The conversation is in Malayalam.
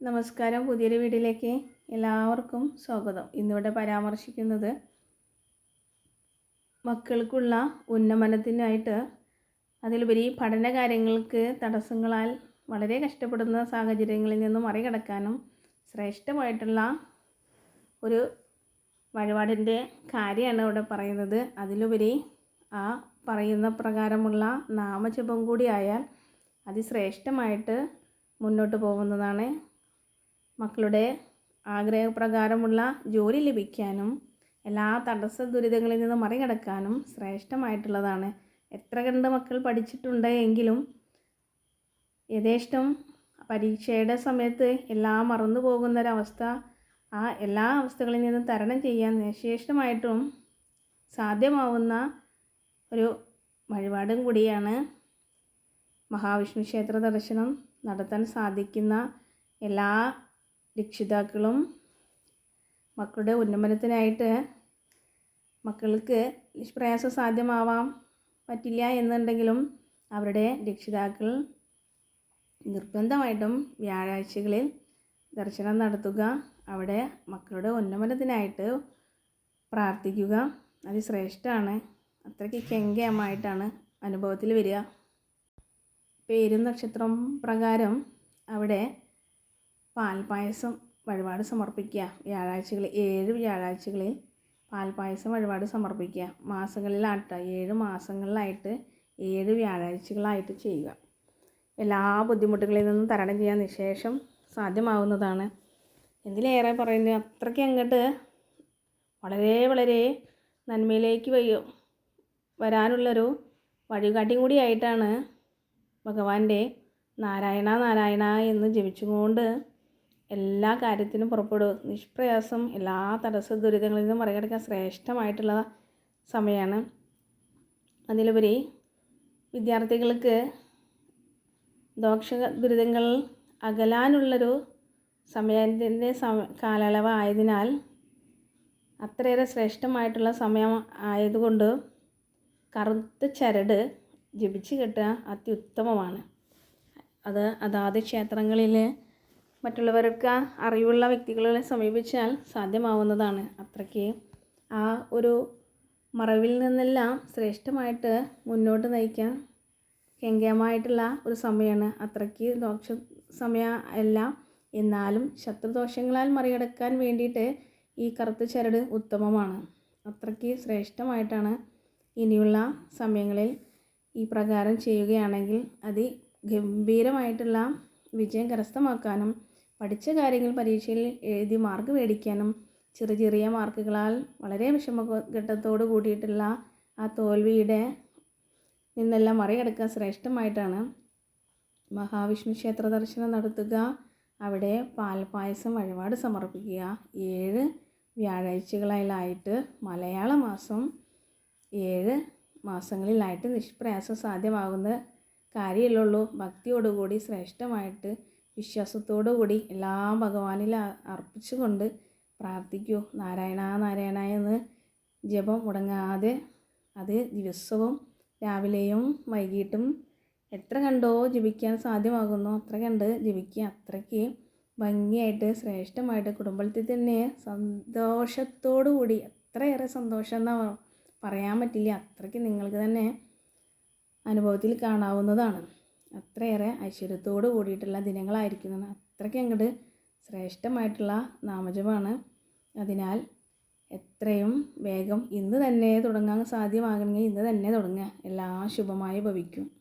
നമസ്കാരം. പുതിയൊരു വീഡിയോയിലേക്ക് എല്ലാവർക്കും സ്വാഗതം. ഇന്നിവിടെ പരാമർശിക്കുന്നത് മക്കൾക്കുള്ള ഉന്നമനത്തിനായിട്ട് അതിലുപരി പഠന കാര്യങ്ങൾക്ക് തടസ്സങ്ങളാൽ വളരെ കഷ്ടപ്പെടുന്ന സാഹചര്യങ്ങളിൽ നിന്നും മറികടക്കാനും ശ്രേഷ്ഠമായിട്ടുള്ള ഒരു വഴിപാടിന്റെ കാര്യമാണ് ഇവിടെ പറയുന്നത്. അതിലുപരി ആ പറയുന്ന പ്രകാരമുള്ള നാമജപം കൂടി ആയാൽ അതിശ്രേഷ്ഠമായിട്ട് മുന്നോട്ട് പോകുന്നതാണ് മക്കളുടെ ആഗ്രഹപ്രകാരമുള്ള ജോലി ലഭിക്കാനും എല്ലാ തടസ്സ ദുരിതങ്ങളിൽ നിന്ന് മറികടക്കാനും ശ്രേഷ്ഠമായിട്ടുള്ളതാണ്. എത്ര കണ്ട് മക്കൾ പഠിച്ചിട്ടുണ്ട് എങ്കിലും യഥേഷ്ടം പരീക്ഷയുടെ സമയത്ത് എല്ലാം മറന്നു പോകുന്നൊരവസ്ഥ ആ എല്ലാ അവസ്ഥകളിൽ നിന്നും തരണം ചെയ്യാൻ നിശേഷമായിട്ടും സാധ്യമാവുന്ന ഒരു വഴിപാടും കൂടിയാണ് മഹാവിഷ്ണു ക്ഷേത്ര ദർശനം നടത്താൻ സാധിക്കുന്ന എല്ലാ രക്ഷിതാക്കളും മക്കളുടെ ഉന്നമനത്തിനായിട്ട് മക്കൾക്ക് നിഷ്പ്രയാസം സാധ്യമാവാം പറ്റില്ല എന്നുണ്ടെങ്കിലും അവരുടെ രക്ഷിതാക്കൾ നിർബന്ധമായിട്ടും വ്യാഴാഴ്ചകളിൽ ദർശനം നടത്തുക അവിടെ മക്കളുടെ ഉന്നമനത്തിനായിട്ട് പ്രാർത്ഥിക്കുക. അത് ശ്രേഷ്ഠമാണ് അത്രയ്ക്ക് കെങ്കയമായിട്ടാണ് അനുഭവത്തിൽ വരിക. പേരും നക്ഷത്രം പ്രകാരം അവിടെ പാൽപ്പായസം വഴിപാട് സമർപ്പിക്കുക. വ്യാഴാഴ്ചകളിൽ ഏഴ് വ്യാഴാഴ്ചകളിൽ പാൽപ്പായസം വഴിപാട് സമർപ്പിക്കുക. മാസങ്ങളിലായിട്ട് ഏഴ് മാസങ്ങളിലായിട്ട് ഏഴ് വ്യാഴാഴ്ചകളായിട്ട് ചെയ്യുക. എല്ലാ ബുദ്ധിമുട്ടുകളിൽ നിന്നും തരണം ചെയ്യാൻ നിശേഷം സാധ്യമാവുന്നതാണ്. എന്തിലേറെ പറയുന്നത് അത്രയ്ക്ക് അങ്ങോട്ട് വളരെ വളരെ നന്മയിലേക്ക് വയ്യ വരാനുള്ളൊരു വഴികാട്ടിയും കൂടിയായിട്ടാണ് ഭഗവാന്റെ നാരായണ നാരായണ എന്ന് ജപിച്ചുകൊണ്ട് എല്ലാ കാര്യത്തിനും പുറപ്പെടും. നിഷ്പ്രയാസം എല്ലാ തടസ്സ ദുരിതങ്ങളിൽ നിന്നും മറികടക്കാൻ ശ്രേഷ്ഠമായിട്ടുള്ള സമയമാണ്. അതിലുപരി വിദ്യാർത്ഥികൾക്ക് ദോഷ ദുരിതങ്ങൾ അകലാനുള്ളൊരു സമയത്തിന്റെ സമ കാലയളവ് ആയതിനാൽ അത്രയേറെ ശ്രേഷ്ഠമായിട്ടുള്ള സമയം ആയതുകൊണ്ട് കറുത്ത ചരട് ജപിച്ച് കെട്ടുക അത്യുത്തമമാണ്. അത് അതാത് ക്ഷേത്രങ്ങളിൽ മറ്റുള്ളവർക്ക് അറിവുള്ള വ്യക്തികളെ സമീപിച്ചാൽ സാധ്യമാവുന്നതാണ്. അത്രയ്ക്ക് ആ ഒരു മറവിൽ നിന്നെല്ലാം ശ്രേഷ്ഠമായിട്ട് മുന്നോട്ട് നയിക്കാൻ കെങ്കേമായിട്ടുള്ള ഒരു സമയമാണ് അത്രയ്ക്ക് ദോഷ സമയ അല്ല. എന്നാലും ശത്രുദോഷങ്ങളാൽ മറികടക്കാൻ വേണ്ടിയിട്ട് ഈ കറുത്ത ചരട് ഉത്തമമാണ്. അത്രയ്ക്ക് ശ്രേഷ്ഠമായിട്ടാണ് ഇനിയുള്ള സമയങ്ങളിൽ ഈ പ്രകാരം ചെയ്യുകയാണെങ്കിൽ അതി ഗംഭീരമായിട്ടുള്ള വിജയം കരസ്ഥമാക്കാനും പഠിച്ച കാര്യങ്ങൾ പരീക്ഷയിൽ എഴുതി മാർക്ക് മേടിക്കാനും ചെറിയ ചെറിയ മാർക്കുകളാൽ വളരെ വിഷമ വിഷമഘട്ടത്തോട് കൂടിയിട്ടുള്ള ആ തോൽവിയുടെ നിന്നെല്ലാം മറികടക്കാൻ ശ്രേഷ്ഠമായിട്ടാണ് മഹാവിഷ്ണു ക്ഷേത്ര ദർശനം നടത്തുക അവിടെ പാൽപ്പായസം വഴിപാട് സമർപ്പിക്കുക. ഏഴ് വ്യാഴാഴ്ചകളിലായിട്ട് മലയാള മാസം ഏഴ് മാസങ്ങളിലായിട്ട് നിഷ്പ്രയാസം സാധ്യമാകുന്ന കാര്യമല്ലുള്ളൂ ഭക്തിയോടുകൂടി ശ്രേഷ്ഠമായിട്ട് വിശ്വാസത്തോടുകൂടി എല്ലാം ഭഗവാനിൽ അർപ്പിച്ചുകൊണ്ട് പ്രാർത്ഥിക്കൂ. നാരായണ നാരായണ എന്ന് ജപം മുടങ്ങാതെ അത് ദിവസവും രാവിലെയും വൈകിട്ടും എത്ര കണ്ടോ ജപിക്കാൻ സാധ്യമാകുന്നു. അത്ര കണ്ട് ജപിക്കുക. അത്രയ്ക്ക് ഭംഗിയായിട്ട് ശ്രേഷ്ഠമായിട്ട് കുടുംബത്തിൽ തന്നെ സന്തോഷത്തോടു കൂടി അത്രയേറെ സന്തോഷം എന്നാ പറയാൻ പറ്റില്ല. അത്രയ്ക്ക് നിങ്ങൾക്ക് തന്നെ അനുഭവത്തിൽ കാണാവുന്നതാണ്. അത്രയേറെ ഐശ്വര്യത്തോട് കൂടിയിട്ടുള്ള ദിനങ്ങളായിരിക്കുന്നതാണ്. അത്രയ്ക്ക് അങ്ങോട്ട് ശ്രേഷ്ഠമായിട്ടുള്ള നാമജപമാണ്. അതിനാൽ എത്രയും വേഗം ഇന്ന് തന്നെ തുടങ്ങാൻ സാധ്യമാകണമെങ്കിൽ ഇന്ന് തന്നെ തുടങ്ങുക. എല്ലാ ശുഭമായി ഭവിക്കും.